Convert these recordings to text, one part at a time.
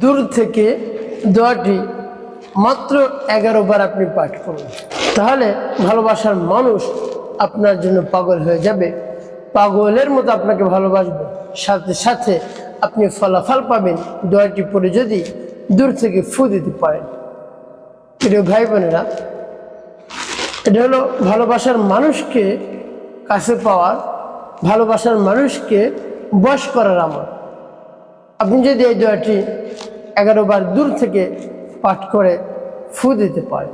দূর থেকে দোয়াটি মাত্র এগারো বার আপনি পাঠ করুন। তাহলে ভালোবাসার মানুষ আপনার জন্য পাগল হয়ে যাবে। পাগলের মতো আপনাকে ভালোবাসবে। সাথে সাথে আপনি ফলাফল পাবেন। দোয়াটি পরে যদি দূর থেকে ফু দিতে পারেন। প্রিয় ভাই বোনেরা, এটা হলো ভালোবাসার মানুষকে কাছে পাওয়ার ভালোবাসার মানুষকে বশ করার আমার আপনি যদি এই দোয়াটি এগারো বার দূর থেকে পাঠ করে ফু দিতে পারে।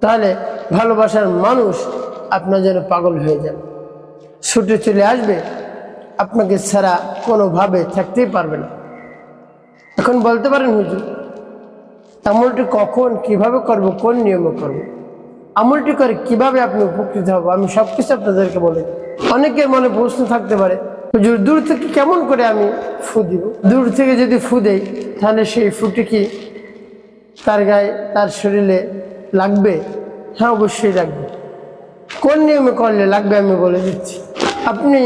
তাহলে ভালোবাসার মানুষ আপনার জন্য পাগল হয়ে যাবে। ছুটে চলে আসবে, আপনাকে ছাড়া কোনোভাবে থাকতেই পারবে না। এখন বলতে পারেন, হুজুর, আমলটি কখন, কীভাবে করব, কোন নিয়মে করব? আমলটি করে কীভাবে আপনি উপকৃত হব? আমি সব কিছু আপনাদেরকে বলি। অনেকের মনে প্রশ্ন থাকতে পারে, হুজুর, দূর থেকে কেমন করে আমি ফু দিব। দূর থেকে যদি ফু দেই, তাহলে সেই ফুটি কি তার গায়ে, তার শরীরে লাগবে? হ্যাঁ অবশ্যই লাগবে। কোন নিয়মে করলে লাগবে আমি বলে দিচ্ছি। আপনি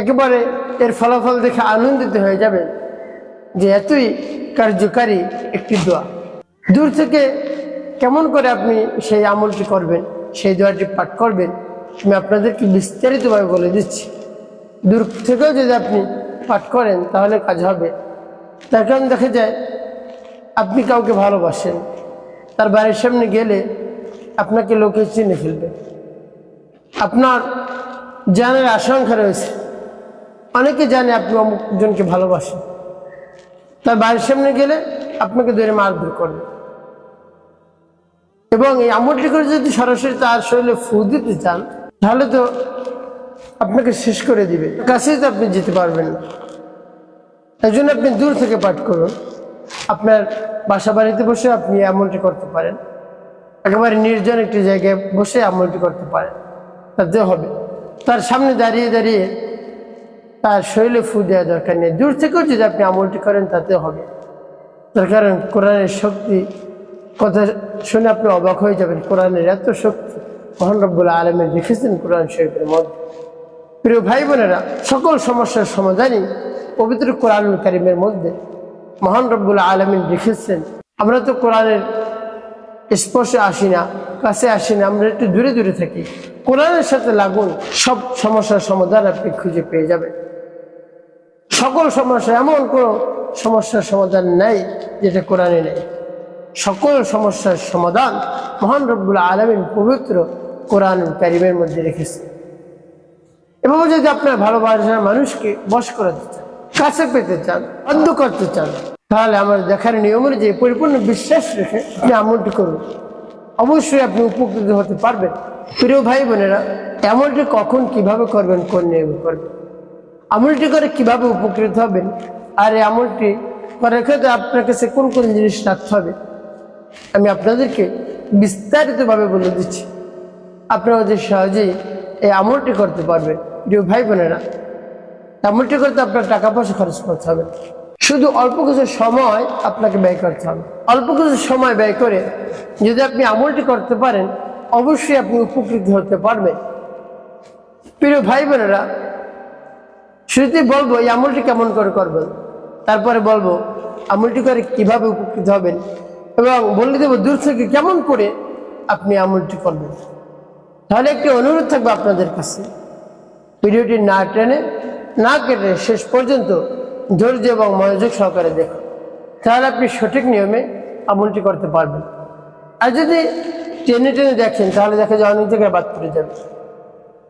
একেবারে এর ফলাফল দেখে আনন্দিত হয়ে যাবেন যে এতই কার্যকারী একটি দোয়া। দূর থেকে কেমন করে আপনি সেই আমলটি করবেন, সেই দোয়াটি পাঠ করবেন, আমি আপনাদেরকে বিস্তারিতভাবে বলে দিচ্ছি। দূর থেকেও যদি আপনি পাঠ করেন, তাহলে কাজ হবে। তার কারণ দেখা যায় আপনি কাউকে ভালোবাসেন। তার বাড়ির সামনে গেলে আপনাকে লোকে চিনে ফেলবে। আপনার জানার আশঙ্কা রয়েছে। অনেকে জানে আপনি অমুকজনকে ভালোবাসেন। তার বাড়ির সামনে গেলে আপনাকে ধরে মারধর করবে। এবং এই আমলটি করে যদি সরাসরি তার শরীরে ফু দিতে চান, তাহলে তো আপনাকে শেষ করে দিবে। কাছেই তো আপনি যেতে পারবেন না। তাই জন্য আপনি দূর থেকে পাঠ করুন। আপনার বাসা বাড়িতে বসে আপনি আমলটি করতে পারেন। একেবারে নির্জন একটি জায়গায় বসে আমলটি করতে পারেন। তাতে হবে। তার সামনে দাঁড়িয়ে দাঁড়িয়ে তার শরীরে ফু দেওয়া দরকার নেই। দূর থেকেও যদি আপনি আমলটি করেন, তাতে হবে। তার কারণ কোরআনের শক্তি কথা শুনে আপনি অবাক হয়ে যাবেন। কোরআনের এত শক্তি। মহান রব্বুল আলমের লিখেছেন কোরআন শরীফের মধ্যে। প্রিয় ভাই বোনেরা, সকল সমস্যার সমাধানই পবিত্র কোরআন কারিমের মধ্যে। মহান রব্বুল আলমিন লিখেছেন, আমরা তো কোরআনের স্পর্শে আসি না, কাছে আসি না, আমরা একটু দূরে দূরে থাকি। কোরআনের সাথে লাগুন, সব সমস্যার সমাধান আপনি খুঁজে পেয়ে যাবেন। সকল সমস্যা এমন কোনো সমস্যার সমাধান নেই যেটা কোরআনে নেই। সকল সমস্যার সমাধান মহান রব্বুল আলমিন পবিত্র কোরআন কারিমের মধ্যে রেখেছে এবং যদি আপনার ভালোবাসার মানুষকে বশ করাতে চান, কাছে পেতে চান অন্ধ করতে চান, তাহলে আমার দেখার নিয়ম অনুযায়ী পরিপূর্ণ বিশ্বাস রেখে আপনি আমলটি করুন। অবশ্যই আপনি উপকৃত হতে পারবেন। প্রিয় ভাই বোনেরা এমনটি কখন কীভাবে করবেন, কোন নিয়মে করবেন? আমলটি করে কীভাবে উপকৃত হবেন? আর এই আমলটি করার ক্ষেত্রে আপনার কাছে কোন কোন জিনিস রাখতে হবে? আমি আপনাদেরকে বিস্তারিতভাবে বলে দিচ্ছি। আপনারা অতি সহজেই এই আমলটি করতে পারবেন প্রিয় ভাই বোনেরা, আমলটি করতে আপনার টাকা পয়সা খরচ করতে হবে। শুধু অল্প কিছু সময় আপনাকে ব্যয় করতে হবে। অল্প কিছু সময় ব্যয় করে যদি আপনি আমলটি করতে পারেন, অবশ্যই আপনি উপকৃত হতে পারবেন। প্রিয় ভাই বোনেরা, শুরুতে বলব, এই আমলটি কেমন করে করবেন? তারপরে বলব, আমলটি করে কীভাবে উপকৃত হবেন এবং বলে দেবো দূর থেকে কেমন করে আপনি আমলটি করবেন। তাহলে একটি অনুরোধ থাকবে আপনাদের কাছে। ভিডিওটি না টেনে, না কেটে শেষ পর্যন্ত ধৈর্য এবং মনোযোগ সহকারে দেখুন। তাহলে আপনি সঠিক নিয়মে আমলটি করতে পারবেন। আর যদি টেনে টেনে দেখেন, তাহলে দেখা যায় অনেক জায়গায় বাদ পড়ে যাবে।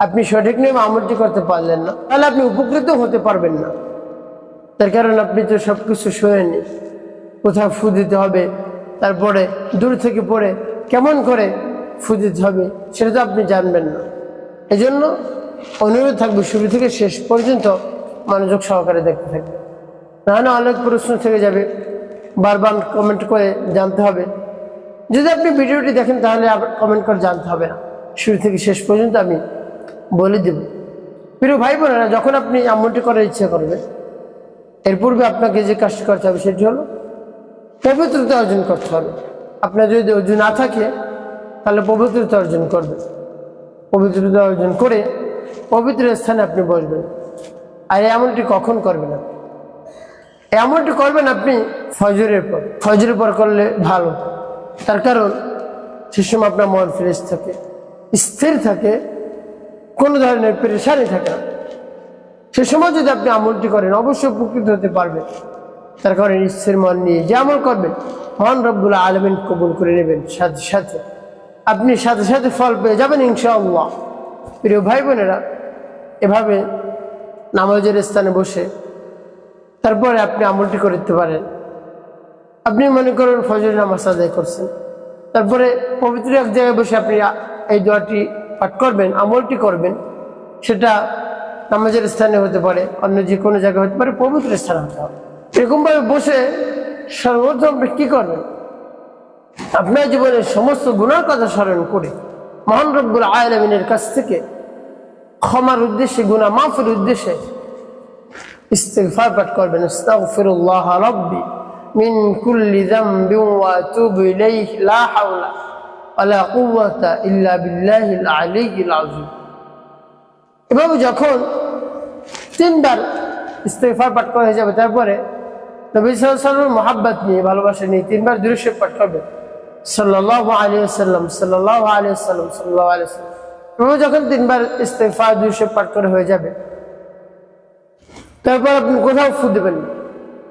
আপনি সঠিক নিয়মে আমলটি করতে পারলেন না, তাহলে আপনি উপকৃত হতে পারবেন না। তার কারণ আপনি তো সব কিছু শোনেননি কোথাও ফু দিতে হবে, তারপরে দূর থেকে পড়ে কেমন করে ফু দিতে হবে, সেটা তো আপনি জানবেন না। এজন্য অনুরোধ থাকবে শুরু থেকে শেষ পর্যন্ত মনোযোগ সহকারে দেখতে থাকবে। নাহলে অনেক প্রশ্ন থেকে যাবে, বারবার কমেন্ট করে জানতে হবে। যদি আপনি ভিডিওটি দেখেন, তাহলে আবার কমেন্ট করে জানতে হবে না। শুরু থেকে শেষ পর্যন্ত আমি বলে দেব। প্রিয় ভাই বোনেরা, যখন আপনি আমলটি করার ইচ্ছা করবে এর পূর্বে আপনাকে যে কাজটি করতে হবে, সেটি হলো পবিত্রতা অর্জন করতে হবে। আপনার যদি অর্জন না থাকে তাহলে পবিত্রতা অর্জন করবে। পবিত্রতা অর্জন করে পবিত্র স্থানে আপনি বসবেন। আর এমনটি কখন করবেন আপনি? এমনটি করবেন আপনি ফজরের পর। ফজরের পর করলে ভালো। তার কারণ সে সময় আপনার মন ফ্রেশ থাকে, স্থির থাকে, কোনো ধরনের পেরেশানি থাকে না। সে সময় যদি আপনি আমলটি করেন, অবশ্যই উপকৃত হতে পারবেন। তার কারণে, স্থির মন নিয়ে যে আমল করবেন, মহান রব্বুল আলমিন কবুল করে নেবেন সাথে সাথে। আপনি সাথে সাথে ফল পেয়ে যাবেন ইনশাআল্লাহ। প্রিয় ভাই বোনেরা, এভাবে নামাজের স্থানে বসে তারপরে আপনি আমলটি করতে পারেন। আপনি মনে করুন ফজর নামাজ আদায় করছেন। তারপরে পবিত্র এক জায়গায় বসে আপনি এই দোয়াটি পাঠ করবেন, আমলটি করবেন। সেটা নামাজের স্থানে হতে পারে, অন্য যে কোনো জায়গায় হতে পারে, পবিত্র স্থানে হতে হবে এরকমভাবে বসে সর্বপ্রথম আপনি কী করবেন? আপনার জীবনের সমস্ত গুণার কথা স্মরণ করে মহান রব্বুল আলমিনের কাছ থেকে ক্ষমার উদ্দেশ্যে গুণা মাফের উদ্দেশ্যে পাঠ করবেন। রাব্বি যখন তিনবার পাঠ করা হয়ে যাবে, তারপরে নবী সাল্লাল্লাহু মহাব্বত নিয়ে, ভালোবাসা নিয়ে তিনবার দৃশ্য পাঠ করবেন। সাল্লাল্লাহু আলাইহি সাল্লাম সাল্লাল্লাহু আলাইহি সাল্লাম সাল্লাল্লাহু আলাইহি সাল্লাম এভাবে যখন তিনবার ইস্তেগফার দৃশ্য পাঠ করে হয়ে যাবে, তারপর আপনি কোথাও ফু দেবেন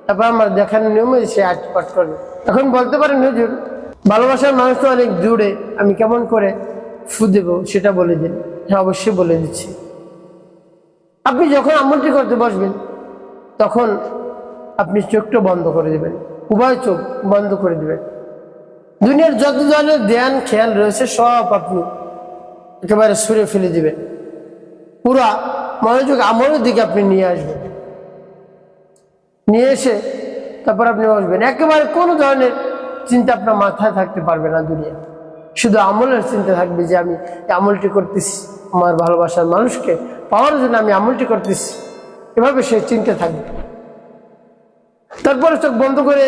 তারপর আমার দেখানোর নিয়মে সে আট পাঠ করবে। এখন বলতে পারেন, হুজুর, ভালোবাসার মানুষ তো অনেক দূরে, আমি কেমন করে ফু দেব সেটা বলে দিন। হ্যাঁ অবশ্যই বলে দিচ্ছি। আপনি যখন আমলটি করতে বসবেন, তখন আপনি চোখটা বন্ধ করে দেবেন। উভয় চোখ বন্ধ করে দেবেন। দুনিয়ার যত ধরনের ধ্যান, খেয়াল রয়েছে, সব আপনি একেবারে সুরে ফেলে দিবেন। পুরা মনোযোগ আমলের দিকে আপনি নিয়ে আসবেন। নিয়ে এসে তারপর আপনি বসবেন। একেবারে কোনো ধরনের চিন্তা আপনার মাথায় থাকতে পারবে না দুনিয়া শুধু আমলের চিন্তা থাকবে যে আমি আমলটি করতেছি, আমার ভালোবাসার মানুষকে পাওয়ার জন্য আমি আমলটি করতেছি। এভাবে সে চিন্তা থাকবে। তারপরে চোখ বন্ধ করে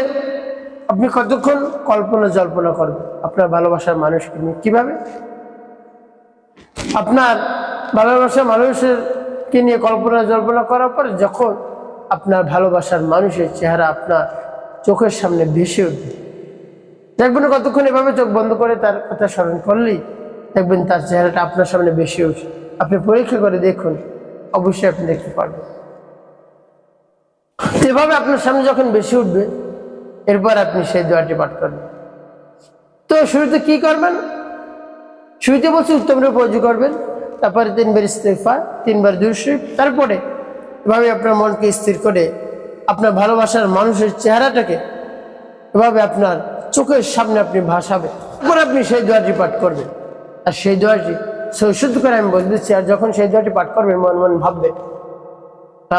আপনি কতক্ষণ কল্পনা জল্পনা করবেন? আপনার ভালোবাসার মানুষকে নিয়ে। কীভাবে? আপনার ভালোবাসার মানুষের কে নিয়ে কল্পনা জল্পনা করার পর যখন আপনার ভালোবাসার মানুষের চেহারা আপনার চোখের সামনে ভেসে উঠবে। দেখবেন কতক্ষণ এভাবে চোখ বন্ধ করে তার কথা স্মরণ করলেই দেখবেন তার চেহারাটা আপনার সামনে বেশি উঠে আপনি পরীক্ষা করে দেখুন, অবশ্যই আপনি দেখতে পারবেন। এভাবে আপনার সামনে যখন বেশি উঠবে এরপর আপনি সেই দোয়াটি পাঠ করবেন। তো শুরুতে কি করবেন? শুরুতে বলছি উত্তম রূপে করবেন। তারপরে তিনবার ইস্তেফা তিনবার দুশরীফ তারপরে এভাবে আপনার মনকে স্থির করে আপনার ভালোবাসার মানুষের চেহারাটাকে এভাবে আপনার চোখের সামনে আপনি ভাসাবেন। তারপর আপনি সেই দোয়াটি পাঠ করবেন। আর সেই দোয়াটি শুদ্ধ করে আমি বলে দিচ্ছি, আর যখন সেই দোয়াটি পাঠ করবেন, মন মন ভাববেন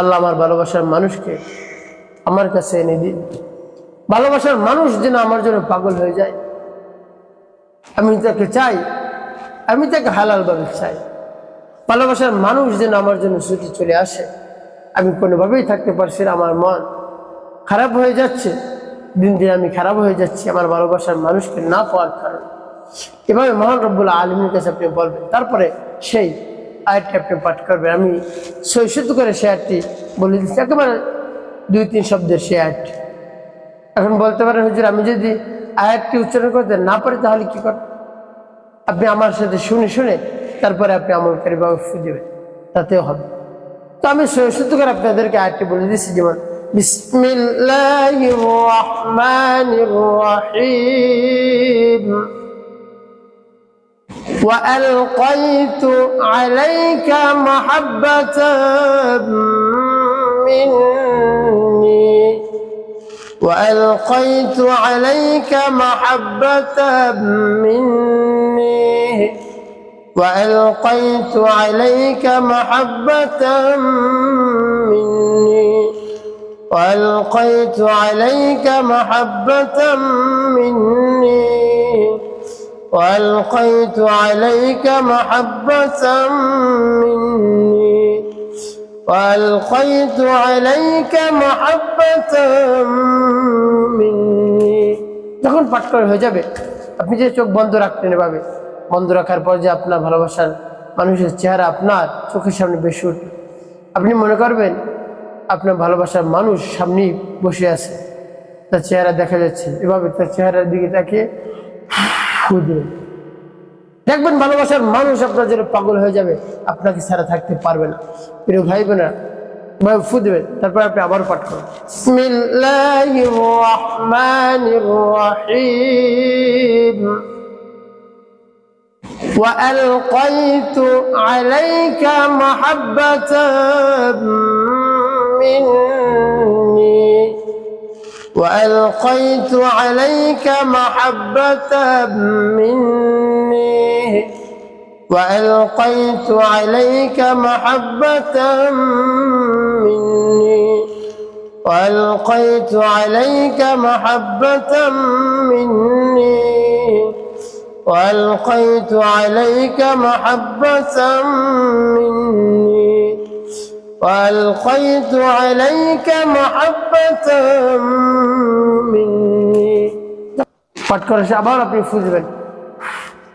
আল্লাহ আমার ভালোবাসার মানুষকে আমার কাছে এনে দিন। ভালোবাসার মানুষ যেন আমার জন্য পাগল হয়ে যায়। আমি তাকে চাই, আমি তাকে হালালভাবে চাই। ভালোবাসার মানুষ যেন আমার জন্য ছুটি চলে আসে। আমি কোনোভাবেই থাকতে পারছি না, আমার মন খারাপ হয়ে যাচ্ছে। দিন দিন আমি খারাপ হয়ে যাচ্ছি, আমার ভালোবাসার মানুষকে না পাওয়ার কারণে। এভাবে মহান রব্বুল আলমীর কাছে আপনি বলবেন, তারপরে সেই আয়াতটি আপনি পাঠ করবেন। আমি সৈশুদ্ধ করে সে আয়াতটি বলে দিচ্ছি, একেবারে দুই তিন শব্দের সে আয়াতটি। এখন বলতে পারেন হুজুর আমি যদি আয়াতটি উচ্চারণ করতে না পারি তাহলে কি কর আপনি আমার সাথে শুনে শুনে তারপরে আপনি আমলকারী বাবু ফু দেবেন তাতেও হবে তো আমি সৈশুদ্ধ করে আপনাদেরকে আয়াতটি বলে দিচ্ছি যেমন বিসমিল্লাহির রহমানির রহিম وألقيت عليك محبة مني وألقيت عليك محبة مني. وألقيت عليك محبة مني. وألقيت عليك محبة مني. وألقيت عليك محبة مني. وألقيت عليك محبة مني যখন পাঠ করে হয়ে যাবে আপনি যে চোখ বন্ধ রাখতেন এভাবে বন্ধ রাখার পর যে আপনার ভালোবাসার মানুষের চেহারা আপনার চোখের সামনে বেশি উঠবে আপনি মনে করবেন আপনার ভালোবাসার মানুষ সামনেই বসে আছে তার চেহারা দেখা যাচ্ছে এভাবে তার চেহারার দিকে তাকিয়ে ফু দিবেন দেখবেন ভালোবাসার মানুষ আপনার জন্য পাগল হয়ে যাবে আপনাকে ছাড়া থাকতে পারবে না প্রিয় ভাই বোনেরা ভাই ফু দেবেন তারপর আপনি আবার পাঠ করুন বিসমিল্লাহির রহমানির রহিম وألقيت عليك محبة مني وألقيت عليك محبة مني. وألقيت عليك محبة مني. وألقيت عليك محبة مني. وألقيت عليك محبة مني. وألقيت عليك محبة مني পাঠ করে সে আবার আপনি ফুজবেন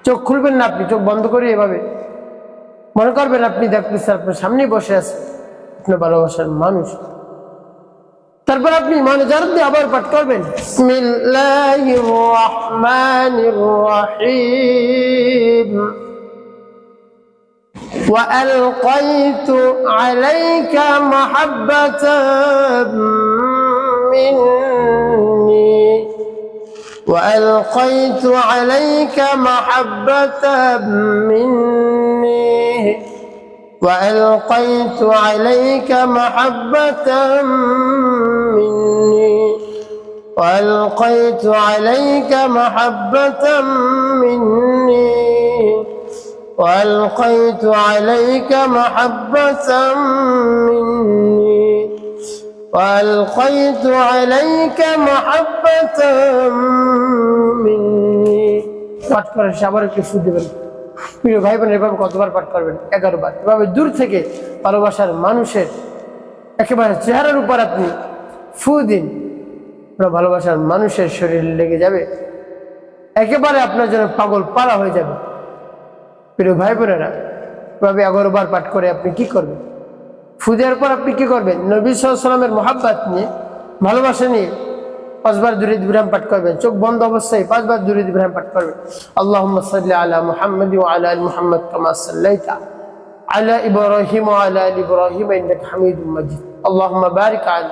চোখ খুলবেন না আপনি চোখ বন্ধ করে এভাবে মনে করবেন আপনি দেখতেছেন আপনার সামনেই বসে আছে আপনার ভালোবাসার মানুষ তারপর আপনি মনে জানান দিয়ে আবার পাঠ করবেন বিসমিল্লাহির রহমানির রহিম وألقيت عليك محبة مني. وألقيت عليك محبة مني. وألقيت عليك محبة مني. وألقيت عليك محبة مني. وألقيت عليك محبة مني وألقيت عليك محبة مني পাঠ করেন সে আবার একটু ফুট দেবেন প্রিয় ভাই বোন এভাবে কতবার পাঠ করবেন এগারো বার এভাবে দূর থেকে ভালোবাসার মানুষের একেবারে চেহারার উপর আপনি ফু দিন আপনার ভালোবাসার মানুষের শরীর লেগে যাবে একেবারে আপনার জন্য পাগল পাড়া হয়ে যাবে প্রিয় ভাই বোনেরা ভাবে এগারোবার পাঠ করে আপনি কি করবেন? ফুজার পর আপনি কি করবেন? নবী সালামের মহাব্বাত নিয়ে, ভালোবাসা নিয়ে পাঁচবার দুরিদ ইব্রাহিম পাঠ করবেন। চোখ বন্ধ অবস্থায় পাঁচবার দুরিদ ইব্রাহিম পাঠ করবেন। আল্লাহ আলা মুহাম্মদ আলা আল মুহাম্মদ কামা সাল্লাইতা ইব্রাহিম আলা ইব্রাহিম ইন্নাক হামিদুম মাজিদ। বারিক আলা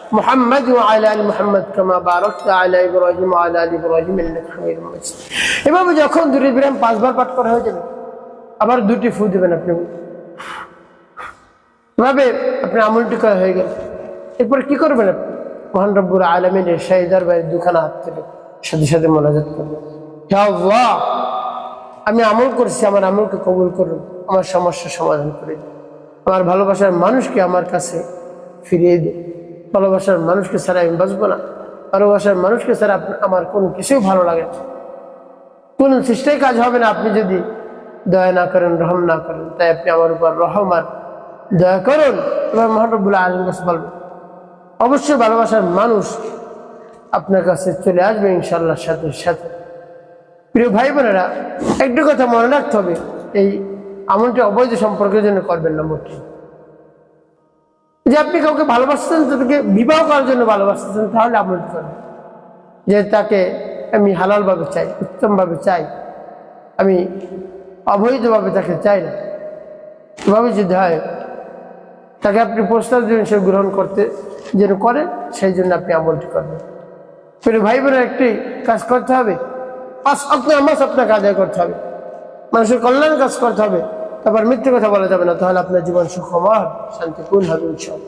محمد وعلى آل محمد كما باركت على إبراهيم وعلى آل إبراهيم إنك حميد مجيد এভাবে যখন দুটি ইব্রাহিম পাঁচবার পাঠ করা হয়ে যাবে আবার দুটি ফু দেবেন আপনি এভাবে আপনার আমলটি করা হয়ে গেল এরপর কি করবেন আপনি মহান রব্বুর আলমিনের শাহিদার বাইরে দুখানা হাত থেকে সাথে সাথে মোনাজাত করবেন হে আল্লাহ আমি আমল করছি আমার আমলকে কবুল করুন আমার সমস্যার সমাধান করে দিন আমার ভালোবাসার মানুষকে আমার কাছে ফিরিয়ে দিন ভালোবাসার মানুষকে ছাড়া আমি বাঁচবো না। ভালোবাসার মানুষকে ছাড়া আমার কোনো কিছুই ভালো লাগে না। কোনো কাজ হবে না। আপনি যদি দয়া না করেন, রহম না করেন, তাই আপনি আমার উপর রহম আর দয়া করুন। এবার মহানবুল্লাহ আলম কাছে বলবেন অবশ্যই ভালোবাসার মানুষ আপনার কাছে চলে আসবে ইনশাল্লাহ সাথে সাথে। প্রিয় ভাই বোনেরা, একটু কথা মনে রাখতে হবে, এই আমলটি অবৈধ সম্পর্কের জন্য করবেন না মোটে যে আপনি কাউকে ভালোবাসতেন তাদেরকে বিবাহ করার জন্য ভালোবাসতেছেন, তাহলে আমলটি করবেন যে তাকে আমি হালালভাবে চাই, উত্তমভাবে চাই, আমি অবৈধভাবে তাকে চাই না। এভাবে যদি হয়, তাকে আপনি প্রস্তাব দিবেন, সে গ্রহণ করতে যেন করে, সেই জন্য আপনি আমলটি করবেন। প্রিয় ভাই বোনের একটি কাজ করতে হবে। পাঁচ আপনার আমার আপনাকে আদায় করতে হবে। মানুষের কল্যাণ কাজ করতে হবে। তারপর মিথ্যে কথা বলা যাবে না তাহলে আপনার জীবন সুখময় শান্তিপূর্ণ হবে উৎসব